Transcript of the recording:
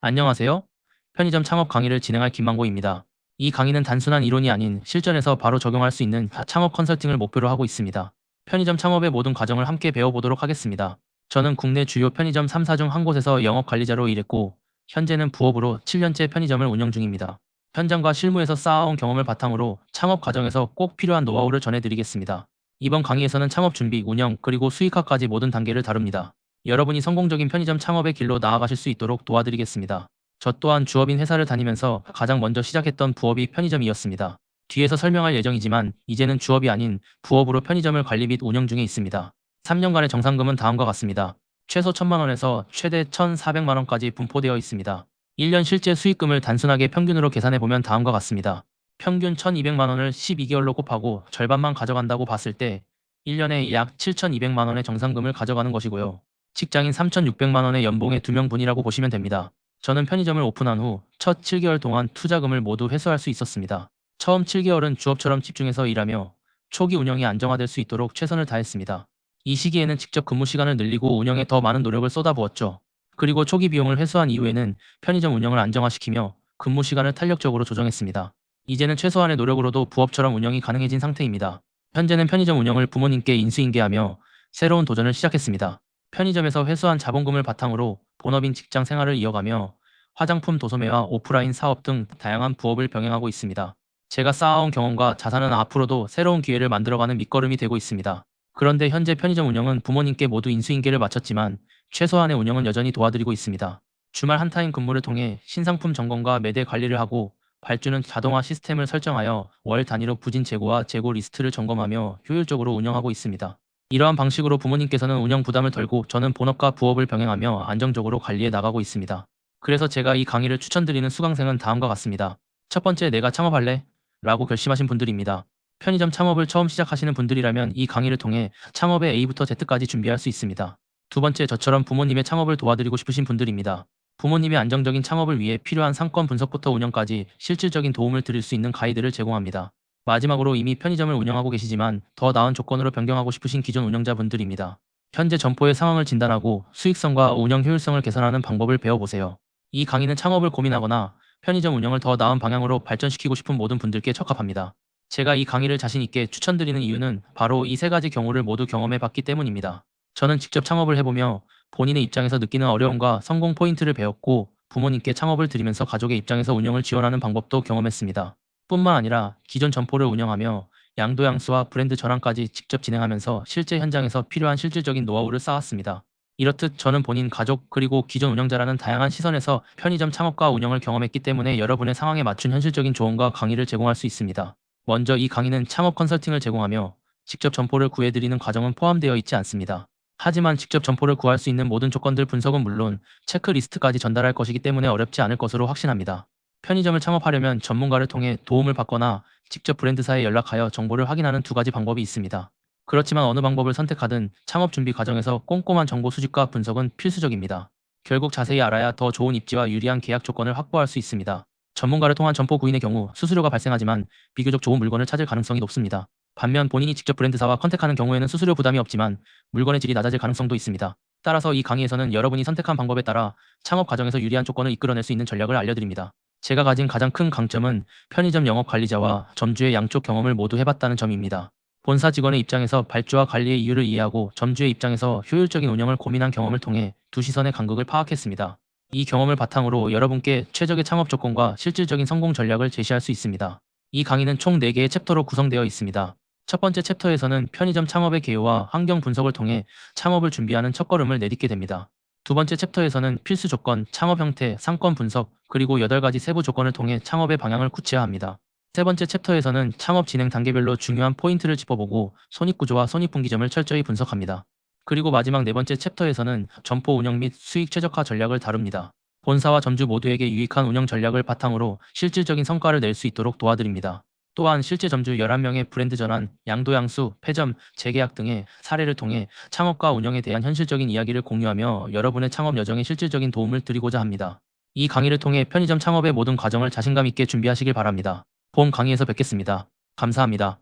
안녕하세요. 편의점 창업 강의를 진행할 김만고입니다. 이 강의는 단순한 이론이 아닌 실전에서 바로 적용할 수 있는 창업 컨설팅을 목표로 하고 있습니다. 편의점 창업의 모든 과정을 함께 배워보도록 하겠습니다. 저는 국내 주요 편의점 3사 중 한 곳에서 영업 관리자로 일했고 현재는 부업으로 7년째 편의점을 운영 중입니다. 현장과 실무에서 쌓아온 경험을 바탕으로 창업 과정에서 꼭 필요한 노하우를 전해드리겠습니다. 이번 강의에서는 창업 준비, 운영, 그리고 수익화까지 모든 단계를 다룹니다. 여러분이 성공적인 편의점 창업의 길로 나아가실 수 있도록 도와드리겠습니다. 저 또한 주업인 회사를 다니면서 가장 먼저 시작했던 부업이 편의점이었습니다. 뒤에서 설명할 예정이지만 이제는 주업이 아닌 부업으로 편의점을 관리 및 운영 중에 있습니다. 3년간의 정상금은 다음과 같습니다. 최소 1000만원에서 최대 1400만원까지 분포되어 있습니다. 1년 실제 수익금을 단순하게 평균으로 계산해 보면 다음과 같습니다. 평균 1200만원을 12개월로 곱하고 절반만 가져간다고 봤을 때 1년에 약 7200만원의 정상금을 가져가는 것이고요. 직장인 3600만 원의 연봉의 두 명분이라고 보시면 됩니다. 저는 편의점을 오픈한 후 첫 7개월 동안 투자금을 모두 회수할 수 있었습니다. 처음 7개월은 주업처럼 집중해서 일하며 초기 운영이 안정화될 수 있도록 최선을 다했습니다. 이 시기에는 직접 근무 시간을 늘리고 운영에 더 많은 노력을 쏟아부었죠. 그리고 초기 비용을 회수한 이후에는 편의점 운영을 안정화시키며 근무 시간을 탄력적으로 조정했습니다. 이제는 최소한의 노력으로도 부업처럼 운영이 가능해진 상태입니다. 현재는 편의점 운영을 부모님께 인수인계하며 새로운 도전을 시작했습니다. 편의점에서 회수한 자본금을 바탕으로 본업인 직장 생활을 이어가며 화장품 도소매와 오프라인 사업 등 다양한 부업을 병행하고 있습니다. 제가 쌓아온 경험과 자산은 앞으로도 새로운 기회를 만들어가는 밑거름이 되고 있습니다. 그런데 현재 편의점 운영은 부모님께 모두 인수인계를 마쳤지만 최소한의 운영은 여전히 도와드리고 있습니다. 주말 한타임 근무를 통해 신상품 점검과 매대 관리를 하고 발주는 자동화 시스템을 설정하여 월 단위로 부진 재고와 재고 리스트를 점검하며 효율적으로 운영하고 있습니다. 이러한 방식으로 부모님께서는 운영 부담을 덜고 저는 본업과 부업을 병행하며 안정적으로 관리해 나가고 있습니다. 그래서 제가 이 강의를 추천드리는 수강생은 다음과 같습니다. 첫 번째 내가 창업할래? 라고 결심하신 분들입니다. 편의점 창업을 처음 시작하시는 분들이라면 이 강의를 통해 창업의 A부터 Z까지 준비할 수 있습니다. 두 번째 저처럼 부모님의 창업을 도와드리고 싶으신 분들입니다. 부모님의 안정적인 창업을 위해 필요한 상권 분석부터 운영까지 실질적인 도움을 드릴 수 있는 가이드를 제공합니다. 마지막으로 이미 편의점을 운영하고 계시지만 더 나은 조건으로 변경하고 싶으신 기존 운영자분들입니다. 현재 점포의 상황을 진단하고 수익성과 운영 효율성을 개선하는 방법을 배워보세요. 이 강의는 창업을 고민하거나 편의점 운영을 더 나은 방향으로 발전시키고 싶은 모든 분들께 적합합니다. 제가 이 강의를 자신있게 추천드리는 이유는 바로 이 세 가지 경우를 모두 경험해 봤기 때문입니다. 저는 직접 창업을 해보며 본인의 입장에서 느끼는 어려움과 성공 포인트를 배웠고 부모님께 창업을 드리면서 가족의 입장에서 운영을 지원하는 방법도 경험했습니다. 뿐만 아니라 기존 점포를 운영하며 양도양수와 브랜드 전환까지 직접 진행하면서 실제 현장에서 필요한 실질적인 노하우를 쌓았습니다. 이렇듯 저는 본인 가족 그리고 기존 운영자라는 다양한 시선에서 편의점 창업과 운영을 경험했기 때문에 여러분의 상황에 맞춘 현실적인 조언과 강의를 제공할 수 있습니다. 먼저 이 강의는 창업 컨설팅을 제공하며 직접 점포를 구해드리는 과정은 포함되어 있지 않습니다. 하지만 직접 점포를 구할 수 있는 모든 조건들 분석은 물론 체크리스트까지 전달할 것이기 때문에 어렵지 않을 것으로 확신합니다. 편의점을 창업하려면 전문가를 통해 도움을 받거나 직접 브랜드사에 연락하여 정보를 확인하는 두 가지 방법이 있습니다. 그렇지만 어느 방법을 선택하든 창업 준비 과정에서 꼼꼼한 정보 수집과 분석은 필수적입니다. 결국 자세히 알아야 더 좋은 입지와 유리한 계약 조건을 확보할 수 있습니다. 전문가를 통한 점포 구인의 경우 수수료가 발생하지만 비교적 좋은 물건을 찾을 가능성이 높습니다. 반면 본인이 직접 브랜드사와 컨택하는 경우에는 수수료 부담이 없지만 물건의 질이 낮아질 가능성도 있습니다. 따라서 이 강의에서는 여러분이 선택한 방법에 따라 창업 과정에서 유리한 조건을 이끌어낼 수 있는 전략을 알려드립니다. 제가 가진 가장 큰 강점은 편의점 영업 관리자와 점주의 양쪽 경험을 모두 해봤다는 점입니다. 본사 직원의 입장에서 발주와 관리의 이유를 이해하고 점주의 입장에서 효율적인 운영을 고민한 경험을 통해 두 시선의 간극을 파악했습니다. 이 경험을 바탕으로 여러분께 최적의 창업 조건과 실질적인 성공 전략을 제시할 수 있습니다. 이 강의는 총 4개의 챕터로 구성되어 있습니다. 첫 번째 챕터에서는 편의점 창업의 개요와 환경 분석을 통해 창업을 준비하는 첫걸음을 내딛게 됩니다. 두 번째 챕터에서는 필수 조건, 창업 형태, 상권 분석, 그리고 8가지 세부 조건을 통해 창업의 방향을 구체화합니다. 세 번째 챕터에서는 창업 진행 단계별로 중요한 포인트를 짚어보고 손익구조와 손익분기점을 철저히 분석합니다. 그리고 마지막 네 번째 챕터에서는 점포 운영 및 수익 최적화 전략을 다룹니다. 본사와 점주 모두에게 유익한 운영 전략을 바탕으로 실질적인 성과를 낼 수 있도록 도와드립니다. 또한 실제 점주 11명의 브랜드 전환, 양도양수, 폐점, 재계약 등의 사례를 통해 창업과 운영에 대한 현실적인 이야기를 공유하며 여러분의 창업 여정에 실질적인 도움을 드리고자 합니다. 이 강의를 통해 편의점 창업의 모든 과정을 자신감 있게 준비하시길 바랍니다. 본 강의에서 뵙겠습니다. 감사합니다.